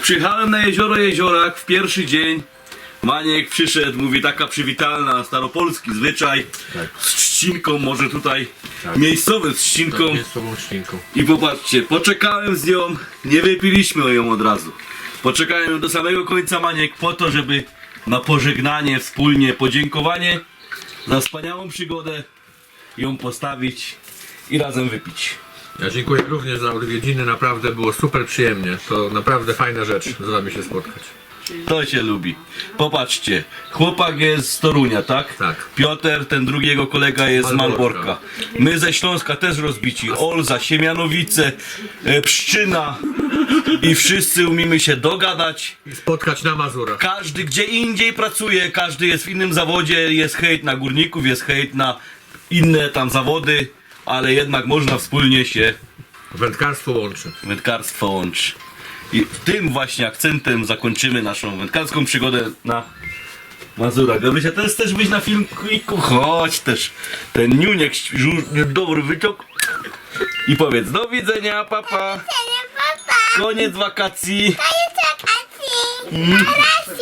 Przyjechałem na jezioro Jeziorak w pierwszy dzień, Maniek przyszedł, mówi taka przywitalna, staropolski zwyczaj, Tak. z trzcinką, może tutaj Tak. miejscowym z trzcinką. Tak, tą trzcinką. I popatrzcie, poczekałem z nią, nie wypiliśmy ją od razu. Poczekałem do samego końca Maniek po to, żeby na pożegnanie, wspólnie podziękowanie za wspaniałą przygodę ją postawić i razem wypić. Ja dziękuję również za odwiedziny, naprawdę było super przyjemnie. To naprawdę fajna rzecz z wami się spotkać. To się lubi. Popatrzcie, chłopak jest z Torunia, tak? Tak. Piotr, ten drugi jego kolega jest z Malborka. Malborka. My ze Śląska też rozbici. Olza, Siemianowice, e, Pszczyna. I wszyscy umiemy się dogadać. I spotkać na Mazurach. Każdy gdzie indziej pracuje, każdy jest w innym zawodzie, jest hejt na górników, jest hejt na inne tam zawody, ale jednak można wspólnie się Wędkarstwo łączy. wędkarstwo łączy. I tym właśnie akcentem zakończymy naszą wędkarską przygodę na Mazurach. Gabrysia, teraz też być na filmiku, chodź też. Ten niuniek żu- dobry wyciąg. I powiedz do widzenia, papa. Papa, Koniec wakacji. to jest wakacji. Razie.